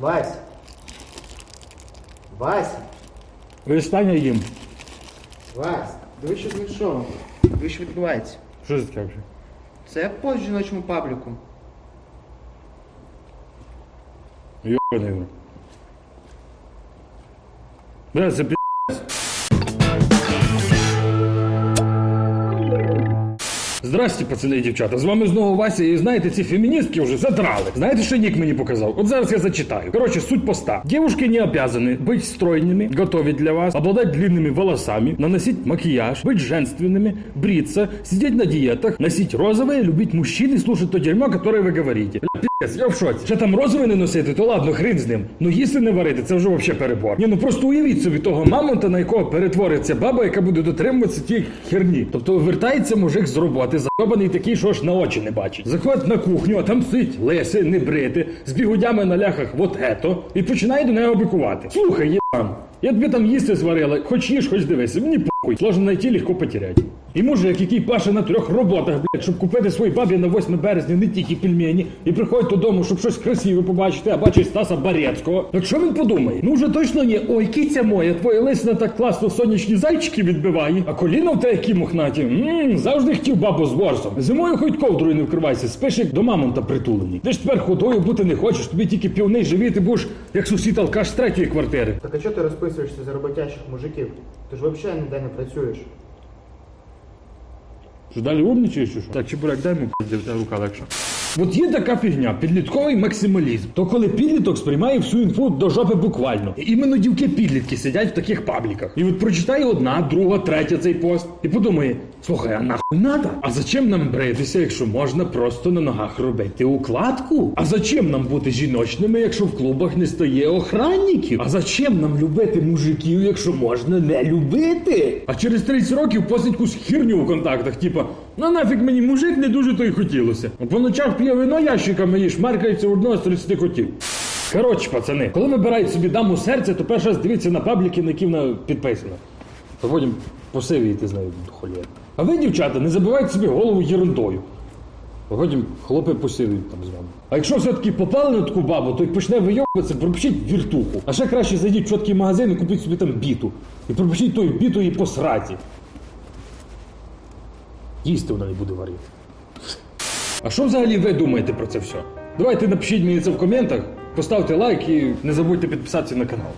Вась. Вась. Вистання їм. Вась. Диви, що знайшов. Диви, що відбувається. Що це таке вже? Це пост жіночому пабліку. Йобаний. в рот. Бля, це пі... Здрасте, пацани і дівчата. З вами знову Вася, і знаєте, ці феміністки вже задрали. Знаєте, що Нік мені показав? От зараз я зачитаю. Короче, суть поста. Девушки не обязаны быть стройными, готовить для вас, обладать длинными волосами, наносить макияж, быть женственными, бриться, сидеть на диетах, носить розовое, любить мужчин и слушать то дерьмо, которое вы говорите. Бля, пі***ць, Я в шоці. Ще там розове не носити, то ладно, хрен з ним. Ну їсти не варити, це вже вообще перебор. Ні, ну просто уявіть собі того мамонта, на якого перетвориться баба, яка буде дотримуватися тієї херні. Тобто вертається мужик з роботи, зайобаний такий, що ж на очі не бачить. Заходить на кухню, а там сить лиси, не брити, з бігудями на ляхах, вот ето, і починає до неї обікувати. Слухай, єбан, я тобі там їсти зварила, хоч їж, хоч дивися, мені похуй, сложно знайти, легко потерять. І мужик, який паше на трьох роботах, блядь, щоб купити своїй бабі на 8 березня не тільки пельмені, і приходить додому, щоб щось красиве побачити, а бачить Стаса Барецького. Так що він подумає? Ну вже точно ні. Ой, киця моя, твоя лисина так класно сонячні зайчики відбиває, а коліна в те які мохнаті. Ммм, завжди хотів бабу з ворсом. Зимою хоч ковдрою не вкривайся, спиш як до мамонта притулений. Ти ж тепер ходою бути не хочеш, тобі тільки півний живі, ти будеш як сусід алкаш з третьої квартири. Так а чого ти розписуєшся за роботящих мужиків? Ти ж взагалі ніде не працюєш. Що далі умнічаєш? Так, чебурек, дай йому пиздів, рука легша. От є така фігня, підлітковий максималізм. То коли підліток сприймає всю інфу до жопи буквально. І іменно дівки-підлітки сидять в таких пабліках. І от прочитає одна, друга, третя цей пост. І подумає: слухай, а нахуй надо? А зачем нам бритися, якщо можна просто на ногах робити укладку? А зачем нам бути жіночними, якщо в клубах не стає охранників? А зачем нам любити мужиків, якщо можна не любити? А через 30 років постать якусь херню в контактах, типа, ну нафіг мені мужик не дуже то й хотілося. По ночах вино ящиками і шмаркається в одного з 30 котів. Коротше, пацани, коли вибирають собі даму серця, то перший раз дивіться на пабліки, на які вона підписана. То потім посивіти з нею до холєри. А ви, дівчата, не забивайте собі голову ерундою. А потім хлопи посивіють там з вами. А якщо все-таки попали на таку бабу, то й почне вийобуватися, пропишіть віртуху. А ще краще зайдіть в чіткий магазин і купіть собі там біту. І пропишіть тою біту і посраті. Їсти вона не буде варити. А що взагалі ви думаєте про це все? Давайте напишіть мені це в коментах, поставте лайк і не забудьте підписатися на канал.